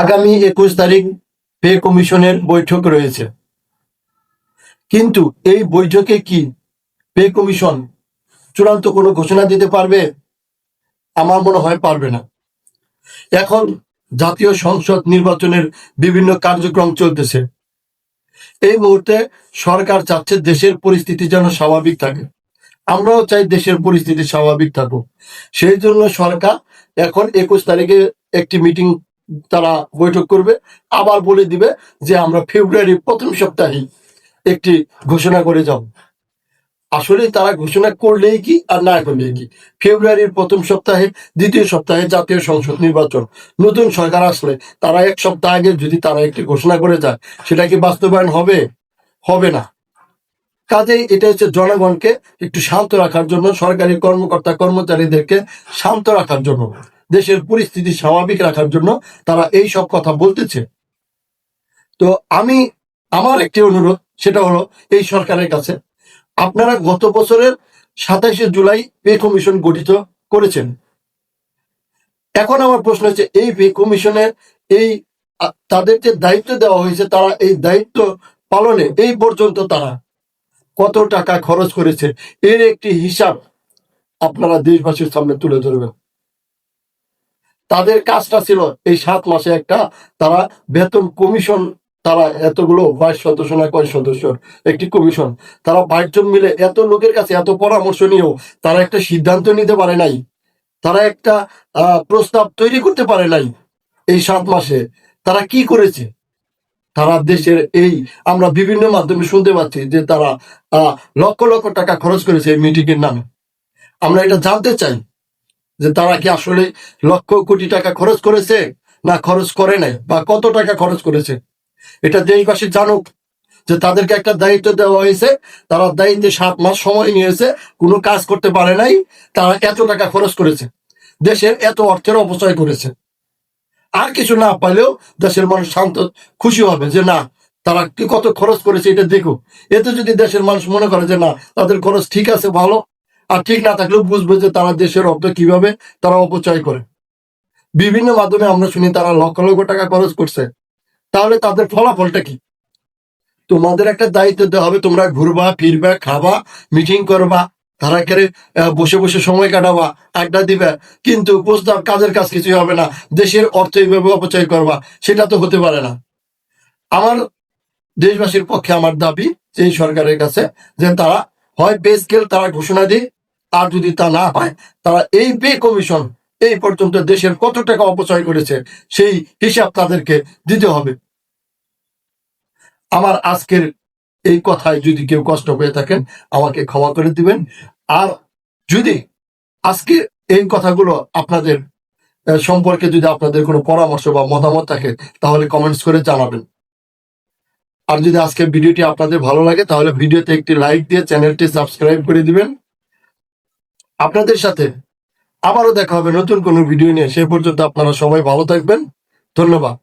আগামী একুশ তারিখ পে কমিশনের বৈঠক রয়েছে। কিন্তু এই বৈঠকে কি পে কমিশন চূড়ান্ত কোনো ঘোষণা দিতে পারবে? আমার মনে হয় পারবে না। এখন জাতীয় সংসদ নির্বাচনের বিভিন্ন কার্যক্রম চলতেছে। এই মুহূর্তে সরকার চাচ্ছে দেশের পরিস্থিতি যেন স্বাভাবিক থাকে। আমরাও চাই দেশের পরিস্থিতি স্বাভাবিক থাকুক। সেই জন্য সরকার এখন একুশ তারিখে একটি মিটিং তারা বৈঠক করবে, আবার বলে দিবে যে আমরা ফেব্রুয়ারির প্রথম সপ্তাহে একটি ঘোষণা করে যাব। আসলে তারা ঘোষণা করলেই কি আর না করলেই কি? ফেব্রুয়ারির প্রথম সপ্তাহে, দ্বিতীয় সপ্তাহে জাতীয় সংসদ নির্বাচন। নতুন সরকার আসলে তারা এক সপ্তাহ আগে যদি তারা একটি ঘোষণা করে যায়, সেটা কি বাস্তবায়ন হবে? হবে না। কাজেই এটা হচ্ছে জনগণকে একটু শান্ত রাখার জন্য, সরকারি কর্মকর্তা কর্মচারীদেরকে শান্ত রাখার জন্য। দেশের পরিস্থিতি স্বাভাবিক রাখার জন্য তারা এই সব কথা বলতেছে। তো আমি, আমার একটি অনুরোধ, সেটা হলো এই সরকারের কাছে, আপনারা গত বছরের সাতাইশে জুলাই পে কমিশন গঠিত করেছেন। এখন আমার প্রশ্ন হচ্ছে, এই পে কমিশনের এই তাদের যে দায়িত্ব দেওয়া হয়েছে, তারা এই দায়িত্ব পালনে এই পর্যন্ত তারা কত টাকা খরচ করেছে, এর একটি হিসাব আপনারা দেশবাসীর সামনে তুলে ধরবেন। তাদের কাজটা ছিল এই সাত মাসে একটা তারা বেতন কমিশন, তারা এতগুলো বাইশ সদস্য না কয় সদস্যর, একটি কমিশন। তারা বাইশ জন মিলে এত লোকের কাছে এত পরামর্শ নিয়েও তারা একটা সিদ্ধান্ত নিতে পারে নাই। তারা একটা প্রস্তাব তৈরি করতে পারে নাই এই সাত মাসে। তারা কি করেছে? তারা দেশের এই, আমরা বিভিন্ন মাধ্যমে শুনতে পাচ্ছি যে তারা লক্ষ লক্ষ টাকা খরচ করেছে এই মিটিং এর নামে। আমরা এটা জানতে চাই। যে তারা কি আসলে লক্ষ কোটি টাকা খরচ করেছে না খরচ করে নাই? বা কত টাকা খরচ করেছে? এটা দেশবাসী জানুক যে তাদেরকে একটা দায়িত্ব দেওয়া হয়েছে। তারা দায়িত্বে সাত মাস সময় নিয়েছে, কোনো কাজ করতে পারে নাই, তারা এত টাকা খরচ করেছে। দেশের এত অর্থের অপচয় করেছে। আর কিছু না পাইলেও দেশের মানুষ শান্ত, খুশি হবে যে না, তারা কত খরচ করেছে এটা দেখো এতে যদি দেশের মানুষ মনে করে যে না, তাদের খরচ ঠিক আছে, ভালো আর ঠিক না থাকলেও বুঝবে যে তারা দেশের অর্থ কীভাবে তারা অপচয় করে। বিভিন্ন মাধ্যমে আমরা শুনি তারা লক্ষ লক্ষ টাকা খরচ করছে। তাহলে তাদের ফলাফলটা কি? তোমাদের একটা দায়িত্ব দেওয়া হবে তোমরা ঘুরবা ফিরবা খাবা মিটিং করবা তারা আহ, বসে বসে সময় কাটাবা আড্ডা দিবে। কিন্তু প্রস্তাব কাজের কাজ কিছুই হবে না। দেশের অর্থ এইভাবে অপচয় করবা সেটা তো হতে পারে না। আমার দেশবাসীর পক্ষে আমার দাবি এই সরকারের কাছে যে তারা হয় পে স্কেল তারা ঘোষণা দিক আর যদি তা না হয়, তারা এই পে কমিশন এই পর্যন্ত দেশের কত টাকা অপচয় করেছে, সেই হিসাব তাদেরকে দিতে হবে। আমার আজকের এই কথায় যদি কেউ কষ্ট পেয়ে থাকেন, আমাকে ক্ষমা করে দিবেন। আর যদি আজকে এই কথাগুলো আপনাদের সম্পর্কে যদি আপনাদের কোনো পরামর্শ বা মতামত থাকে, তাহলে কমেন্টস করে জানাবেন। আর যদি আজকের ভিডিওটি আপনাদের ভালো লাগে, তাহলে ভিডিওতে একটি লাইক দিয়ে চ্যানেলটি সাবস্ক্রাইব করে দিবেন। আপনাদের সাথে আবারও দেখা হবে নতুন কোনো ভিডিও নিয়ে। সে পর্যন্ত আপনারা সবাই ভালো থাকবেন। ধন্যবাদ।